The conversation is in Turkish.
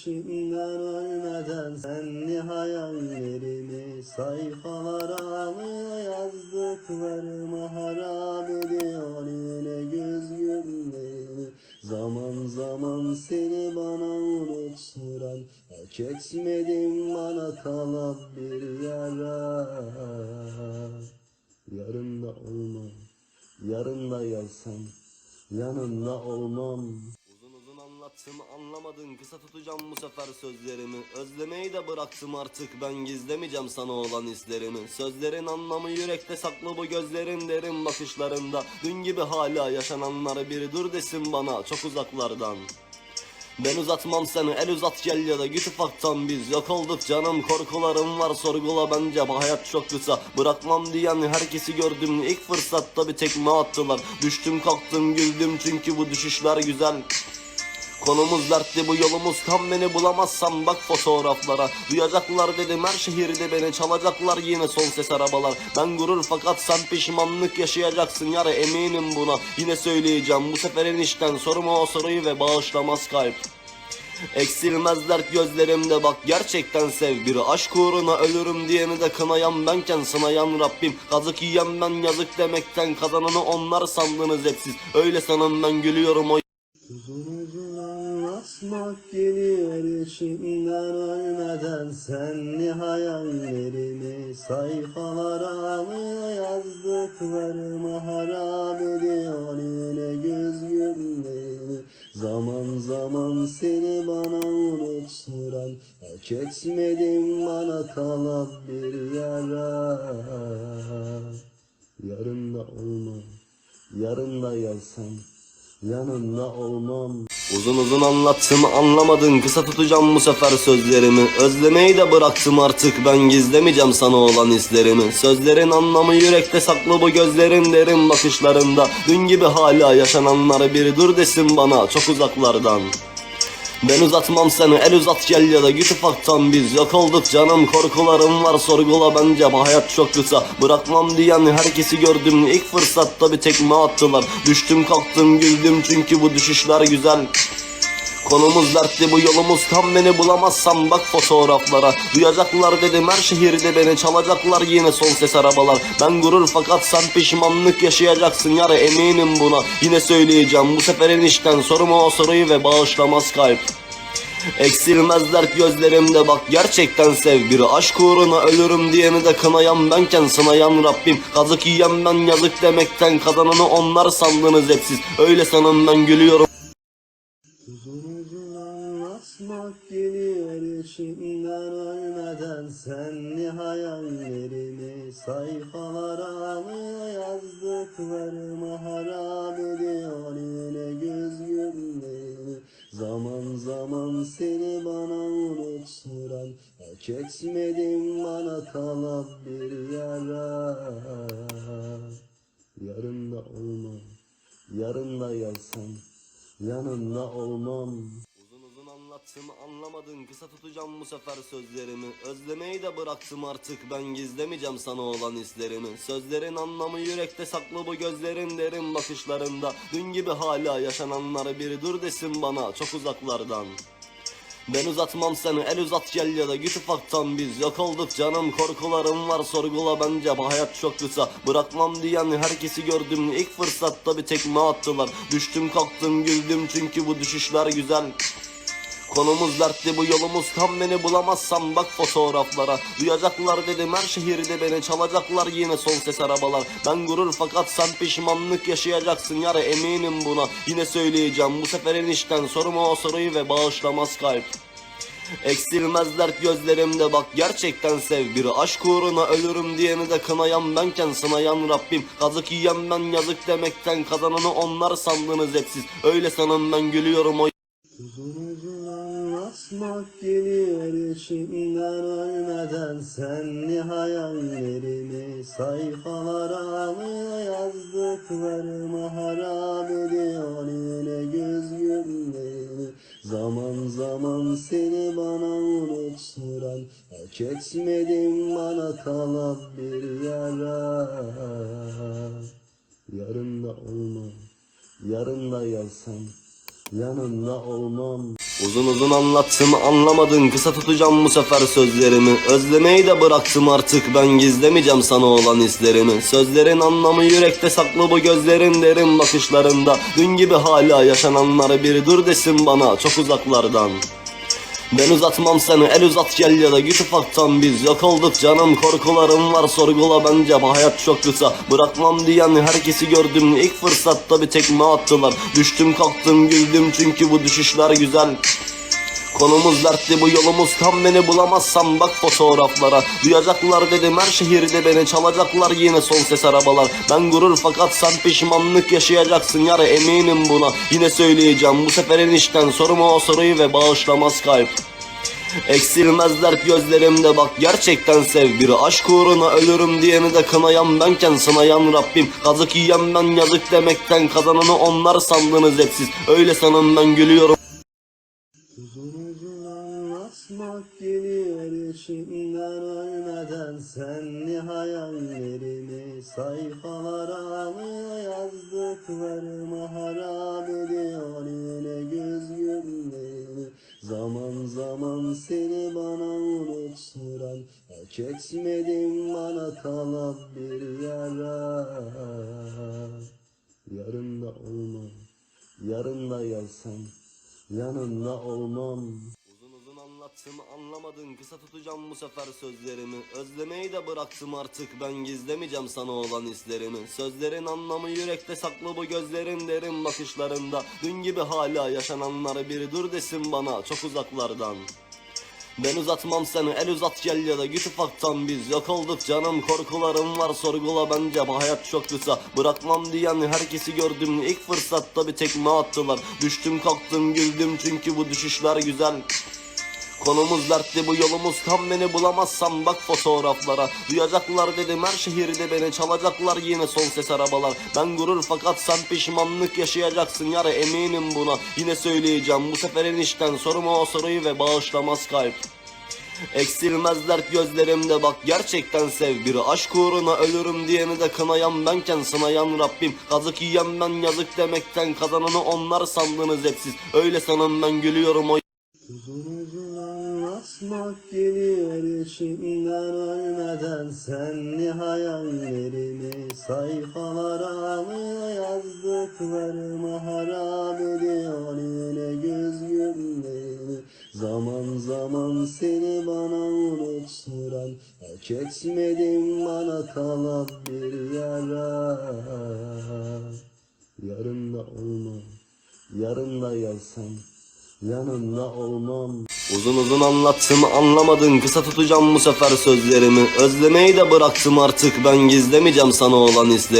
içimden ölmeden senli hayallerimi sayfalara alıyor yazdıklarımı harap ediyor yine göz günlerimi zaman zaman seni bana unutturan hak etmedim bana kalan bir yara. Yarın da olmam yarın da yazsam yanında olmam Anlattım anlamadın. Kısa tutacağım bu sefer sözlerimi. Özlemeyi de bıraktım artık. Ben gizlemeyeceğim sana olan hislerimi. Sözlerin anlamı yürekte saklı bu gözlerin derin bakışlarında. Dün gibi hala yaşananları biri dur desin bana çok uzaklardan. Ben uzatmam seni el uzat gel ya da git ufaktan biz. Yok olduk canım korkularım var sorgula bence. Bu hayat çok kısa. Bırakmam diyen herkesi gördüm. İlk fırsatta bir tekme attılar. Düştüm kalktım güldüm çünkü bu düşüşler güzel Konumuz dertli bu yolumuz tam beni bulamazsam bak fotoğraflara. Duyacaklar dedim her şehirde beni çalacaklar yine son ses arabalar. Ben gurur fakat sen pişmanlık yaşayacaksın yara eminim buna. Yine söyleyeceğim bu seferin işten sorma o soruyu ve bağışlamaz kalp. Eksilmez dert gözlerimde bak gerçekten sev. Biri aşk uğruna ölürüm diyeni de kınayan benken sınayan Rabbim. Kazık yiyen ben yazık demekten kazananı onlar sandınız hep siz Öyle sanın ben gülüyorum o Anlatmak geliyor içimden ölmeden. Senli hayallerimi sayfalara alıyor yazdıklarımı harap ediyor yine göz günlerimi zaman zaman seni bana unutturan hak etmedim bana kalan bir yara. Yarın da olmam yarın da yazsam yanında olmam Uzun uzun anlattım anlamadın. Kısa tutacağım bu sefer sözlerimi. Özlemeyi de bıraktım artık. Ben gizlemeyeceğim sana olan hislerimi. Sözlerin anlamı yürekte saklı bu gözlerin derin bakışlarında. Dün gibi hala yaşananları biri dur desin bana çok uzaklardan ben uzatmam seni el uzat gel ya da git ufaktan. Biz Yok olduk canım korkularım var sorgula bence. Hayat çok kısa Bırakmam diyen herkesi gördüm. İlk fırsatta bir tekme attılar. Düştüm kalktım güldüm. Çünkü bu düşüşler güzel Konumuz dertli bu yolumuz tam beni bulamazsam bak fotoğraflara. Duyacaklar dedim her şehirde beni çalacaklar yine son ses arabalar. Ben gurur fakat sen pişmanlık yaşayacaksın yara eminim buna. Yine söyleyeceğim bu seferin işten sorma o soruyu ve bağışlamaz kalp. Eksilmez dert gözlerimde bak gerçekten sev Biri aşk uğruna ölürüm diyeni de kınayan benken sınayan Rabbim. Kazık yiyen ben yazık demekten kazananı onlar sandınız hep siz Öyle sanın ben gülüyorum Uzun uzun anlatmak içimden ölmeden senli hayallerimi sayfalara alıyor yazdıklarımı harap ediyor yine göz günlerimi zaman zaman seni bana unutturan hak etmedim bana kalan bir yara. Yarın da olmam yarın da yazsam yanında olmam Anlattım anlamadın. Kısa tutacağım bu sefer sözlerimi. Özlemeyi de bıraktım artık. Ben gizlemeyeceğim sana olan hislerimi. Sözlerin anlamı yürekte saklı bu gözlerin derin bakışlarında. Dün gibi hala yaşananları biri dur desin bana çok uzaklardan. Ben uzatmam seni el uzat gel ya da git ufaktan biz. Yok olduk canım korkularım var. Sorgula bence bu hayat çok kısa. Bırakmam diyen herkesi gördüm. İlk fırsatta bir tekme attılar. Düştüm kalktım güldüm çünkü bu düşüşler güzel Konumuz dertli bu yolumuz tam beni bulamazsam bak fotoğraflara. Duyacaklar dedim her şehirde beni çalacaklar yine son ses arabalar. Ben gurur fakat sen pişmanlık yaşayacaksın yara eminim buna. Yine söyleyeceğim bu seferin işten sorma o soruyu ve bağışlamaz kalp. Eksilmez dert gözlerimde bak gerçekten sev Biri aşk uğruna ölürüm diyeni de kınayan benken sınayan Rabbim. Kazık yiyen ben yazık demekten kazananı onlar sandınız hep Öyle sanın ben gülüyorum o Anlatmak geliyor içimden ölmeden. Senli hayallerimi sayfalara alıyor yazdıklarımı harap ediyor yine göz günlerimi zaman zaman seni bana unutturan hak etmedim bana kalan bir yara. Yarın da olmam yarın da yazsam yanında olmam Uzun uzun anlattım anlamadın. Kısa tutacağım bu sefer sözlerimi. Özlemeyi de bıraktım artık. Ben gizlemeyeceğim sana olan hislerimi. Sözlerin anlamı yürekte saklı bu gözlerin derin bakışlarında. Dün gibi hala yaşananları bir dur desin bana çok uzaklardan ben uzatmam seni el uzat gel ya da git ufaktan. Biz Yok olduk canım korkularım var. Sorgula bence hayat çok kısa. Bırakmam diyen herkesi gördüm. İlk fırsatta bir tekme attılar. Düştüm kalktım güldüm. Çünkü bu düşüşler güzel Konumuz dertli bu yolumuz tam beni bulamazsam bak fotoğraflara. Duyacaklar dedim her şehirde beni çalacaklar yine son ses arabalar. Ben gurur fakat sen pişmanlık yaşayacaksın yara eminim buna. Yine söyleyeceğim bu seferin işten sorma o soruyu ve bağışlamaz kalp. Eksilmez dert gözlerimde bak gerçekten sev biri Aşk uğruna ölürüm diyeni de kınayan benken sınayan Rabbim. Kazık yiyen ben yazık demekten kazananı onlar sandınız hep siz Öyle sanın ben gülüyorum Uzun uzun anlatmak geliyor içimden ölmeden senli hayallerimi Sayfalara yazdıklarımı harap ediyor yine göz günlerimi Zaman zaman seni bana unutturan Hak etmedim bana kalan bir yara. Yarın da olmam, yarın da gelsem Yanında olmam Anlattım anlamadın. Kısa tutacağım bu sefer sözlerimi. Özlemeyi de bıraktım artık. Ben gizlemeyeceğim sana olan hislerimi. Sözlerin anlamı yürekte saklı bu gözlerin derin bakışlarında. Dün gibi hala yaşananları bir dur desin bana çok uzaklardan. Ben uzatmam seni el uzat gel ya da git ufaktan biz. Yok olduk canım korkularım var. Sorgula bence bu hayat çok kısa. Bırakmam diyen herkesi gördüm. İlk fırsatta bir tekme attılar. Düştüm kalktım güldüm çünkü bu düşüşler güzel Konumuz dertli bu yolumuz tam beni bulamazsam bak fotoğraflara. Duyacaklar dedim her şehirde beni çalacaklar yine son ses arabalar. Ben gurur fakat sen pişmanlık yaşayacaksın yara eminim buna. Yine söyleyeceğim bu seferin işten sorma o soruyu ve bağışlamaz kalp. Eksilmez dert gözlerimde bak gerçekten sev biri Aşk uğruna ölürüm diyeni de kınayan benken sınayan Rabbim. Kazık yiyen ben yazık demekten kazananı onlar sandınız hep Öyle sanın ben gülüyorum o Anlatmak geliyor içimden ölmeden. Senli hayallerimi Sayfalara alıyor yazdıklarımı harap ediyor yine göz günlerimi Zaman zaman seni bana unutturan Hak etmedim bana kalan bir yara. Yarın da olmam, yarın da gelsem Yanında olmam Uzun uzun anlattım anlamadın. Kısa tutacağım bu sefer sözlerimi. Özlemeyi de bıraktım artık. Ben gizlemeyeceğim sana olan hislerimi